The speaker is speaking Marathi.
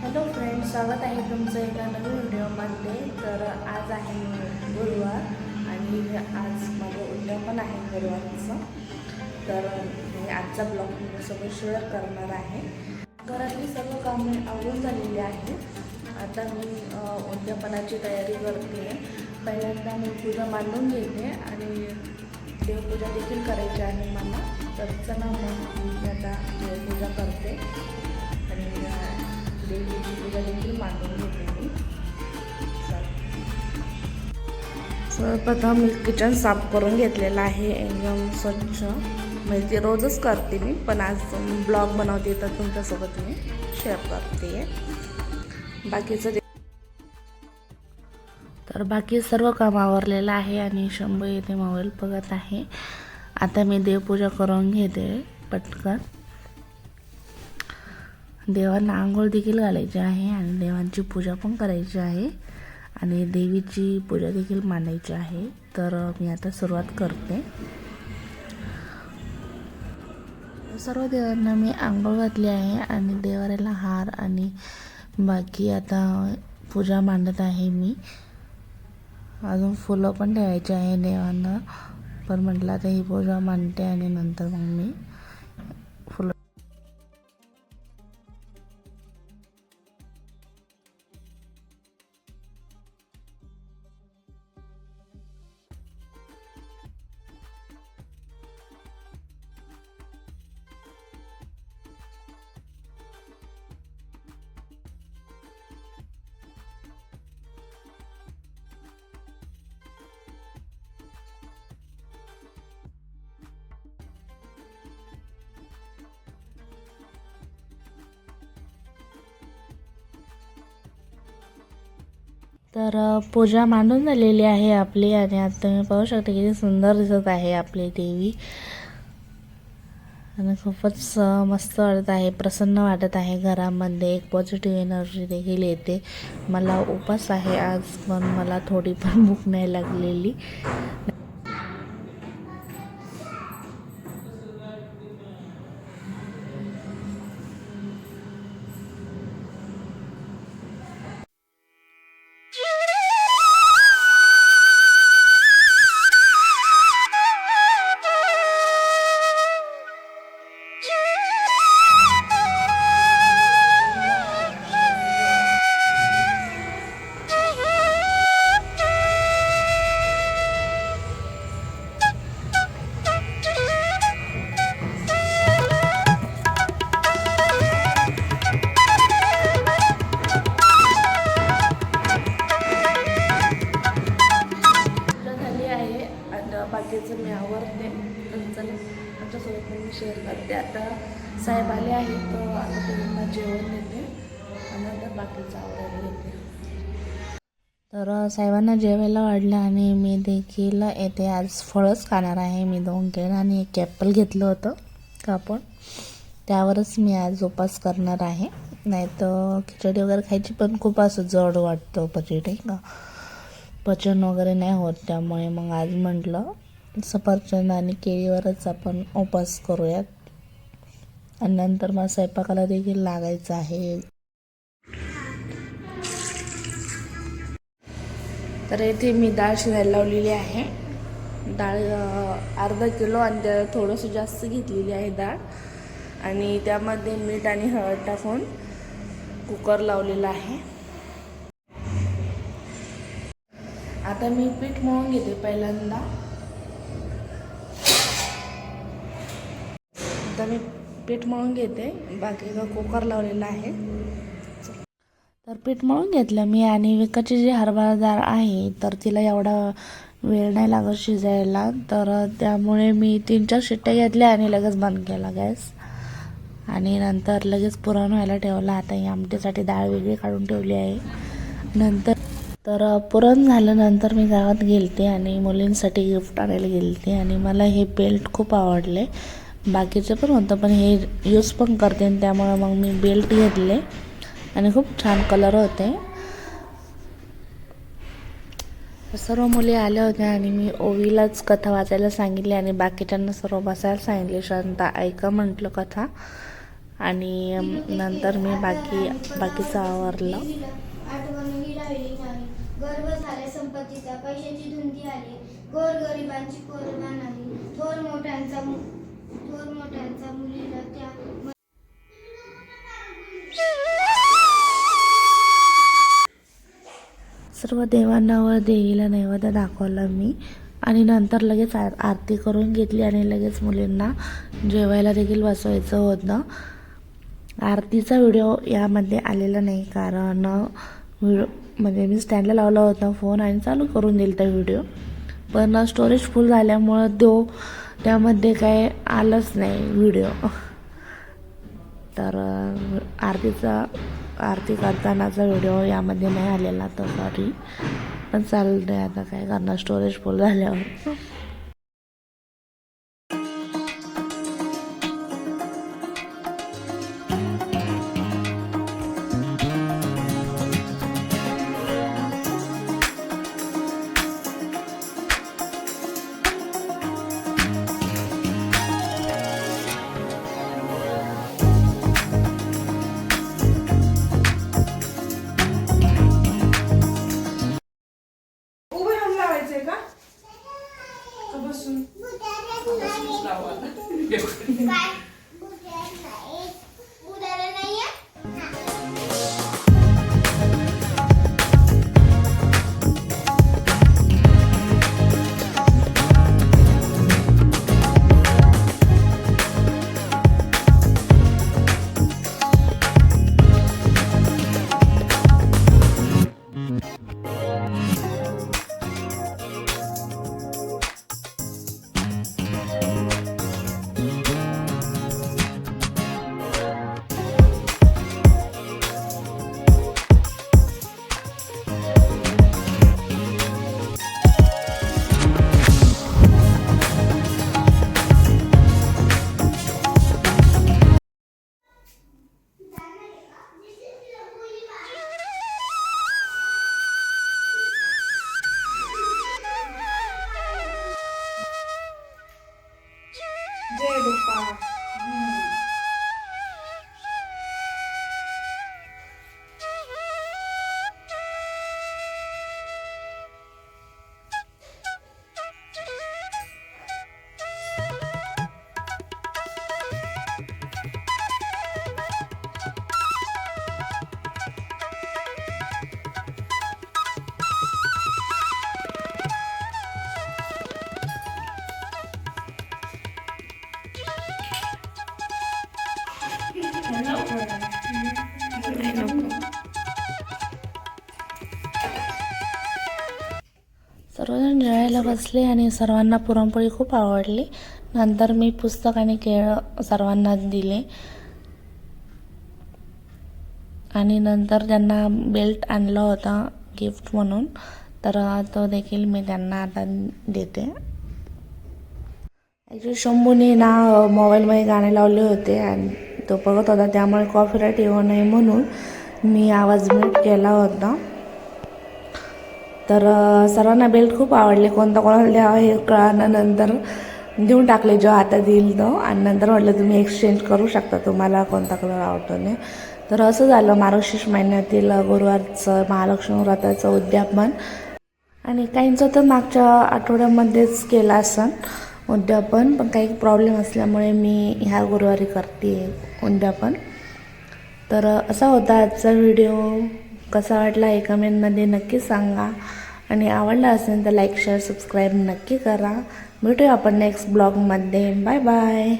हॅलो फ्रेंड स्वागत आहे तुमचं एका नवीन व्हिडिओमध्ये. तर आज आहे गुरुवार आणि आज माझं उद्यापन आहे गुरुवारचं. तर मी आजचा ब्लॉग तुमच्यासोबत शेअर करणार आहे. घरातली सर्व कामे आवडून झालेली आहेत. आता मी उद्यापनाची तयारी करते. पहिल्यांदा मी पूजा मांडून घेते आणि देवपूजा देखील करायची आहे मला. तर चला मग मी आता देवपूजा करते. देवीची देखील मांडून घेते मी सर्वप्रथम मी किचन साफ करून घेतलेलं आहे. एकदम स्वच्छ. म्हणजे ते रोजच करते मी पण आज ब्लॉग बनवते तर तुमच्यासोबत मी शेअर करते. बाकीचं तर बाकी सर्व काम आवरलेलं आहे आणि शंभर येथे मोबाईल बघत आहे. आता मी देवपूजा करून घेते पटकन. देवांना आंघोळ देखील घालायची आहे आणि देवांची पूजा पण करायची आहे आणि देवीची पूजा देखील मांडायची आहे. तर मी आता सुरुवात करते. सर्व देवांना मी आंघोळ घातली आहे आणि देवाऱ्याला हार आणि बाकी आता पूजा मांडत आहे मी. अजून फुलं पण ठेवायची आहे देवांना. पण म्हटलं आता ही पूजा मांडते आणि नंतर मग मी तर पूजा मांडून झालेली आहे आपली आणि आता तुम्ही पाहू शकता किती सुंदर दिसत आहे आपली देवी. आणि खूपच मस्त वाटत आहे प्रसन्न वाटत आहे घरामध्ये. एक पॉझिटिव्ह एनर्जी देखील येते. मला उपास आहे आज पण मला थोडी पण भूक नाही लागलेली. आमच्यासोबत पण मी शेअर करते. आता साहेब आले आहेत तर आता त्यांना जेवण देते आणि आता बाकीचं आवडायला घेते तर साहेबांना जेवायला वाढलं आणि मी देखील येते. आज फळच खाणार आहे मी दोन केळं आणि एक ॲपल घेतलं होतं कापड त्यावरच मी आज उपास करणार आहे. नाही तर खिचडी वगैरे खायची पण खूप असं जड वाटतं पचट आहे का? पचन वगैरे नाही होत त्यामुळे मग आज म्हटलं सफरचंद आणि केळीवरच आपण उपास करूयात. आणि नंतर मग स्वयंपाकाला देखील लागायचं आहे. तर येथे मी डाळ शिजायला लावलेली आहे. डाळ अर्धा किलो आणि त्याला थोडंसं जास्त घेतलेली आहे डाळ. आणि त्यामध्ये मीठ आणि हळद टाकून कुकर लावलेला आहे. आता मी पीठ मळून घेते पहिल्यांदा. आता मी पीठ मळून घेते. बाकी कुकर लावलेला आहे. तर पीठ मळून घेतलं मी आणि विकाची जी हरभरा डाळ आहे तर तिला एवढा वेळ नाही लागत शिजायला. तर त्यामुळे मी तीन चार शिट्ट्या घेतल्या आणि लगेच बंद केला गॅस. आणि नंतर लगेच पुरण व्हायला ठेवलं. आता ही आमटीसाठी डाळ वेगळी काढून ठेवली आहे. नंतर तर पुरण झाल्यानंतर मी गावात गेलते आणि मुलींसाठी गिफ्ट आणायला गेलते. आणि मला हे बेल्ट खूप आवडले. बाकीचं पण होतं पण हे यूज पण करते आणि त्यामुळे मग मी बेल्ट घेतले. आणि खूप छान कलर होते. सर्व मुली आल्या होत्या आणि मी ओवीलाच कथा वाचायला सांगितली आणि बाकीच्यांना सर्व बसायला सांगितले. शांता ऐका म्हटलं कथा. आणि नंतर मी बाकी बाकीचं आवरलं. गर्व झाले संपत्तीचा. पैशाची धुंदी आली. गोर गरिबांची आली थोर मोठ्यांचा सर्व देवांना व देवीला नैवेद्य दाखवलं मी. आणि नंतर लगेच आर आरती करून घेतली आणि लगेच मुलींना जेवायला देखील बसवायचं होतं. आरतीचा व्हिडिओ यामध्ये आलेला नाही कारण व्हिडिओ म्हणजे मी स्टँडला लावला होता फोन आणि चालू करून दिला त्या व्हिडिओ. पण स्टोरेज फुल झाल्यामुळं तो त्यामध्ये काय आलंच नाही व्हिडिओ. तर आरतीचा आरती करतानाचा व्हिडिओ यामध्ये नाही आलेला तर सॉरी पण चालतंय आता काय करणार? स्टोरेज फुल झाल्यावर. lá, Vai. सर्वजण जेवायला बसले आणि सर्वांना पुरणपोळी खूप आवडली. नंतर मी पुस्तक आणि केळं सर्वांना दिले. आणि नंतर त्यांना बेल्ट आणला होता गिफ्ट म्हणून. तर तो देखील मी त्यांना आता देते. ॲक्च्युली शंभूने ना मोबाईलमध्ये गाणे लावले होते आणि तो बघत होता. त्यामुळे कॉपीराईट येऊ नये म्हणून मी आवाज म्यूट केला होता. तर सर्वांना बेल्ट खूप आवडले. कोणता कोणाला द्यावा हे कळल्यानंतर देऊन टाकले जेव्हा आता देईल तो. आणि नंतर म्हटलं तुम्ही एक्सचेंज करू शकता तुम्हाला कोणता कलर आवडतो नाही. तर असं झालं. मार्गशीर्ष महिन्यातील गुरुवारचं महालक्ष्मी व्रताचं उद्यापन. आणि काहींचं तर मागच्या आठवड्यामध्येच केलं असं उद्यापन. पण काही प्रॉब्लेम असल्यामुळे मी ह्या गुरुवारी करते उद्यापन. तर असा होता आजचा व्हिडिओ कसा वाटला हे कमेंटमध्ये नक्की सांगा. आणि आवडला असेल तर लाईक शेअर सबस्क्राईब नक्की करा. भेटूया आपण नेक्स्ट ब्लॉगमध्ये बाय बाय